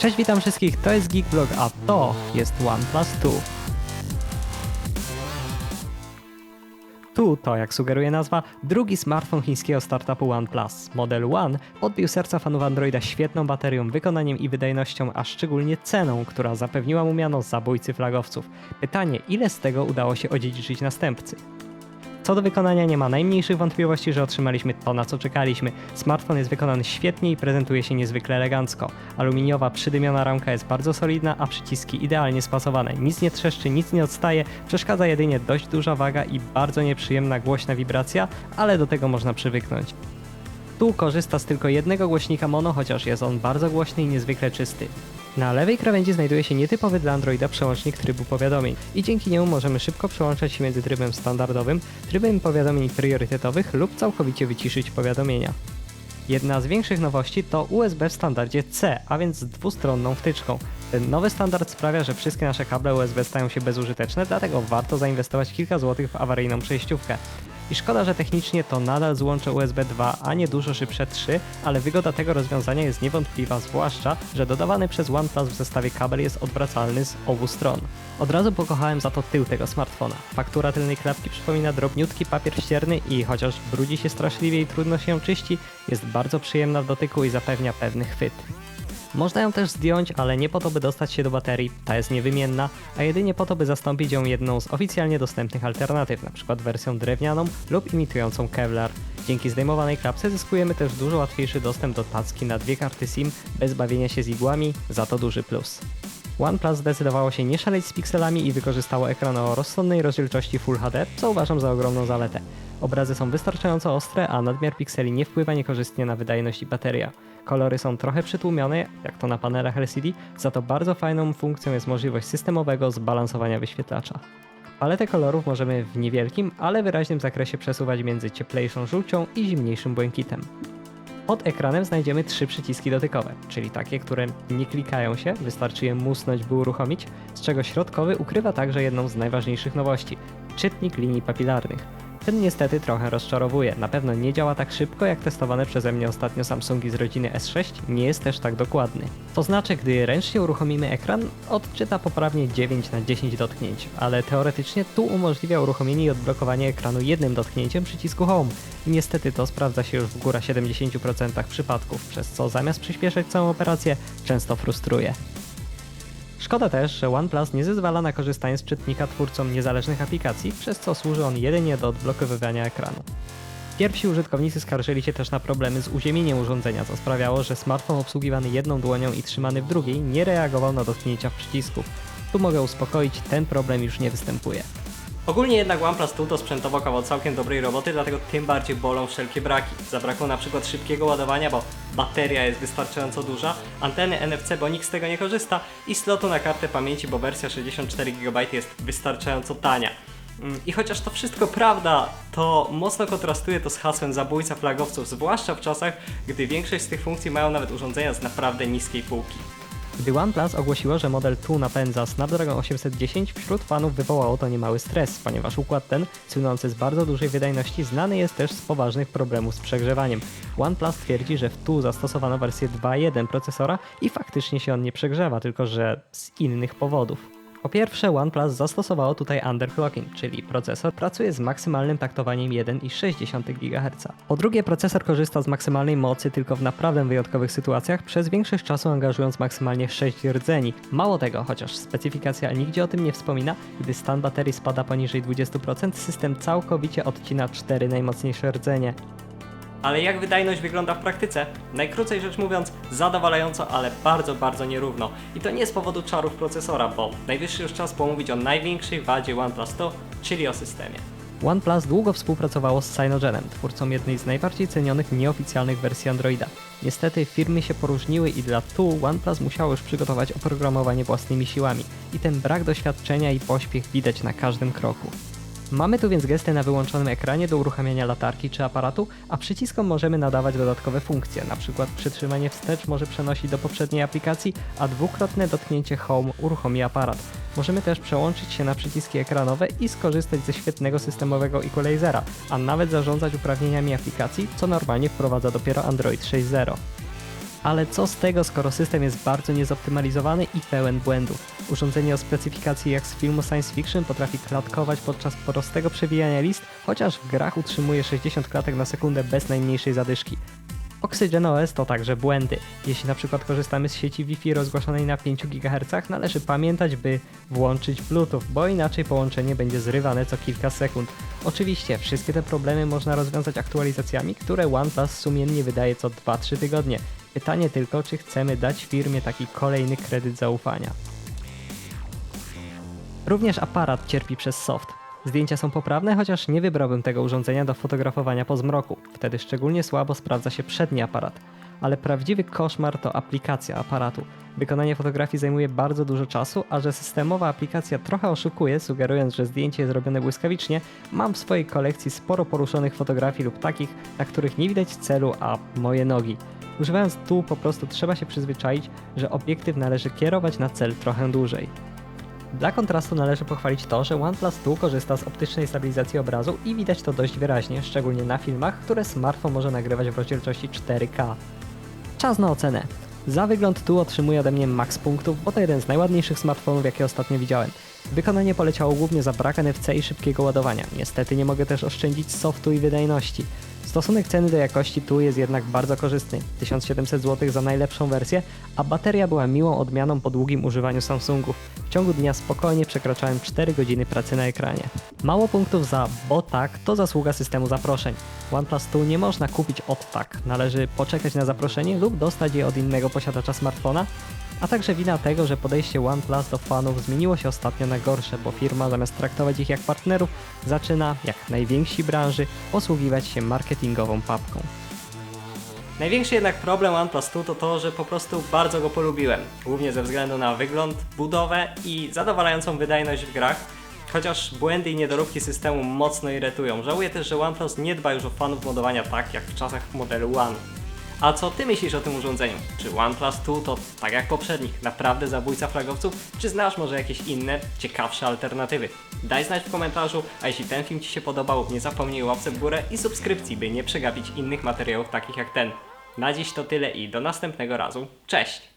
Cześć, witam wszystkich, to jest Geekblog, a to jest OnePlus 2. Tu to, jak sugeruje nazwa, drugi smartfon chińskiego startupu OnePlus. Model One podbił serca fanów Androida świetną baterią, wykonaniem i wydajnością, a szczególnie ceną, która zapewniła mu miano zabójcy flagowców. Pytanie, ile z tego udało się odziedziczyć następcy? Co do wykonania nie ma najmniejszych wątpliwości, że otrzymaliśmy to na co czekaliśmy. Smartfon jest wykonany świetnie i prezentuje się niezwykle elegancko. Aluminiowa przydymiona ramka jest bardzo solidna, a przyciski idealnie spasowane. Nic nie trzeszczy, nic nie odstaje, przeszkadza jedynie dość duża waga i bardzo nieprzyjemna głośna wibracja, ale do tego można przywyknąć. Tu korzysta z tylko jednego głośnika mono, chociaż jest on bardzo głośny i niezwykle czysty. Na lewej krawędzi znajduje się nietypowy dla Androida przełącznik trybu powiadomień i dzięki niemu możemy szybko przełączać się między trybem standardowym, trybem powiadomień priorytetowych lub całkowicie wyciszyć powiadomienia. Jedna z większych nowości to USB w standardzie C, a więc z dwustronną wtyczką. Ten nowy standard sprawia, że wszystkie nasze kable USB stają się bezużyteczne, dlatego warto zainwestować kilka złotych w awaryjną przejściówkę. I szkoda, że technicznie to nadal złącze USB 2, a nie dużo szybsze 3, ale wygoda tego rozwiązania jest niewątpliwa, zwłaszcza, że dodawany przez OnePlus w zestawie kabel jest odwracalny z obu stron. Od razu pokochałem za to tył tego smartfona. Faktura tylnej klapki przypomina drobniutki papier ścierny i chociaż brudzi się straszliwie i trudno się czyści, jest bardzo przyjemna w dotyku i zapewnia pewny chwyt. Można ją też zdjąć, ale nie po to, by dostać się do baterii, ta jest niewymienna, a jedynie po to, by zastąpić ją jedną z oficjalnie dostępnych alternatyw, np. wersją drewnianą lub imitującą Kevlar. Dzięki zdejmowanej klapce zyskujemy też dużo łatwiejszy dostęp do tacki na dwie karty SIM bez bawienia się z igłami, za to duży plus. OnePlus zdecydowało się nie szaleć z pikselami i wykorzystało ekran o rozsądnej rozdzielczości Full HD, co uważam za ogromną zaletę. Obrazy są wystarczająco ostre, a nadmiar pikseli nie wpływa niekorzystnie na wydajność i bateria. Kolory są trochę przytłumione, jak to na panelach LCD, za to bardzo fajną funkcją jest możliwość systemowego zbalansowania wyświetlacza. Paletę kolorów możemy w niewielkim, ale wyraźnym zakresie przesuwać między cieplejszą żółcią i zimniejszym błękitem. Pod ekranem znajdziemy trzy przyciski dotykowe, czyli takie, które nie klikają się, wystarczy je musnąć, by uruchomić, z czego środkowy ukrywa także jedną z najważniejszych nowości czytnik linii papilarnych. Ten niestety trochę rozczarowuje. Na pewno nie działa tak szybko jak testowane przeze mnie ostatnio Samsungi z rodziny S6, nie jest też tak dokładny. To znaczy, gdy ręcznie uruchomimy ekran, odczyta poprawnie 9 na 10 dotknięć, ale teoretycznie tu umożliwia uruchomienie i odblokowanie ekranu jednym dotknięciem przycisku Home. I niestety to sprawdza się już w górę 70% przypadków, przez co zamiast przyspieszać całą operację, często frustruje. Szkoda też, że OnePlus nie zezwala na korzystanie z czytnika twórcom niezależnych aplikacji, przez co służy on jedynie do odblokowywania ekranu. Pierwsi użytkownicy skarżyli się też na problemy z uziemieniem urządzenia, co sprawiało, że smartfon obsługiwany jedną dłonią i trzymany w drugiej nie reagował na dotknięcia w przycisków. Tu mogę uspokoić, ten problem już nie występuje. Ogólnie jednak OnePlus 2 to sprzętowo kawał całkiem dobrej roboty, dlatego tym bardziej bolą wszelkie braki. Zabrakło na przykład szybkiego ładowania, bo bateria jest wystarczająco duża, anteny NFC, bo nikt z tego nie korzysta i slotu na kartę pamięci, bo wersja 64 GB jest wystarczająco tania. Mm, I chociaż to wszystko prawda, to mocno kontrastuje to z hasłem zabójca flagowców, zwłaszcza w czasach, gdy większość z tych funkcji mają nawet urządzenia z naprawdę niskiej półki. Gdy OnePlus ogłosiło, że model 2 napędza Snapdragon 810, wśród fanów wywołało to niemały stres, ponieważ układ ten, słynący z bardzo dużej wydajności, znany jest też z poważnych problemów z przegrzewaniem. OnePlus twierdzi, że w tu zastosowano wersję 2.1 procesora i faktycznie się on nie przegrzewa, tylko że z innych powodów. Po pierwsze, OnePlus zastosowało tutaj underclocking, czyli procesor pracuje z maksymalnym taktowaniem 1,6 GHz. Po drugie, procesor korzysta z maksymalnej mocy tylko w naprawdę wyjątkowych sytuacjach, przez większość czasu angażując maksymalnie 6 rdzeni. Mało tego, chociaż specyfikacja nigdzie o tym nie wspomina, gdy stan baterii spada poniżej 20%, system całkowicie odcina 4 najmocniejsze rdzenie. Ale jak wydajność wygląda w praktyce? Najkrócej rzecz mówiąc, zadowalająco, ale bardzo, bardzo nierówno. I to nie z powodu czarów procesora, bo najwyższy już czas pomówić o największej wadzie OnePlus 100, czyli o systemie. OnePlus długo współpracowało z Cyanogenem, twórcą jednej z najbardziej cenionych nieoficjalnych wersji Androida. Niestety firmy się poróżniły i dla tu OnePlus musiało już przygotować oprogramowanie własnymi siłami i ten brak doświadczenia i pośpiech widać na każdym kroku. Mamy tu więc gesty na wyłączonym ekranie do uruchamiania latarki czy aparatu, a przyciskom możemy nadawać dodatkowe funkcje, np. przytrzymanie wstecz może przenosić do poprzedniej aplikacji, a dwukrotne dotknięcie Home uruchomi aparat. Możemy też przełączyć się na przyciski ekranowe i skorzystać ze świetnego systemowego equalizera, a nawet zarządzać uprawnieniami aplikacji, co normalnie wprowadza dopiero Android 6.0. Ale co z tego, skoro system jest bardzo niezoptymalizowany i pełen błędów? Urządzenie o specyfikacji jak z filmu science fiction potrafi klatkować podczas prostego przewijania list, chociaż w grach utrzymuje 60 klatek na sekundę bez najmniejszej zadyszki. Oxygen OS to także błędy. Jeśli na przykład korzystamy z sieci Wi-Fi rozgłoszonej na 5 GHz, należy pamiętać, by włączyć Bluetooth, bo inaczej połączenie będzie zrywane co kilka sekund. Oczywiście, wszystkie te problemy można rozwiązać aktualizacjami, które OnePlus sumiennie wydaje co 2-3 tygodnie. Pytanie tylko, czy chcemy dać firmie taki kolejny kredyt zaufania. Również aparat cierpi przez soft. Zdjęcia są poprawne, chociaż nie wybrałbym tego urządzenia do fotografowania po zmroku. Wtedy szczególnie słabo sprawdza się przedni aparat. Ale prawdziwy koszmar to aplikacja aparatu. Wykonanie fotografii zajmuje bardzo dużo czasu, a że systemowa aplikacja trochę oszukuje, sugerując, że zdjęcie jest zrobione błyskawicznie, mam w swojej kolekcji sporo poruszonych fotografii lub takich, na których nie widać celu, a moje nogi. Używając tu po prostu trzeba się przyzwyczaić, że obiektyw należy kierować na cel trochę dłużej. Dla kontrastu należy pochwalić to, że OnePlus tu korzysta z optycznej stabilizacji obrazu i widać to dość wyraźnie, szczególnie na filmach, które smartfon może nagrywać w rozdzielczości 4K. Czas na ocenę. Za wygląd tu otrzymuje ode mnie max punktów, bo to jeden z najładniejszych smartfonów, jakie ostatnio widziałem. Wykonanie poleciało głównie za brak NFC i szybkiego ładowania. Niestety nie mogę też oszczędzić softu i wydajności. Stosunek ceny do jakości tu jest jednak bardzo korzystny. 1700 zł za najlepszą wersję, a bateria była miłą odmianą po długim używaniu Samsungów. W ciągu dnia spokojnie przekraczałem 4 godziny pracy na ekranie. Mało punktów za bo tak to zasługa systemu zaproszeń. OnePlus tu nie można kupić od tak. Należy poczekać na zaproszenie lub dostać je od innego posiadacza smartfona, a także wina tego, że podejście OnePlus do fanów zmieniło się ostatnio na gorsze, bo firma zamiast traktować ich jak partnerów, zaczyna, jak najwięksi branży, posługiwać się marketingową papką. Największy jednak problem OnePlus 2 to to, że po prostu bardzo go polubiłem. Głównie ze względu na wygląd, budowę i zadowalającą wydajność w grach. Chociaż błędy i niedoróbki systemu mocno irytują. Żałuję też, że OnePlus nie dba już o fanów modowania tak, jak w czasach modelu One. A co ty myślisz o tym urządzeniu? Czy OnePlus 2 to tak jak poprzednich, naprawdę zabójca flagowców? Czy znasz może jakieś inne, ciekawsze alternatywy? Daj znać w komentarzu, a jeśli ten film Ci się podobał, nie zapomnij łapce w górę i subskrypcji, by nie przegapić innych materiałów takich jak ten. Na dziś to tyle i do następnego razu. Cześć!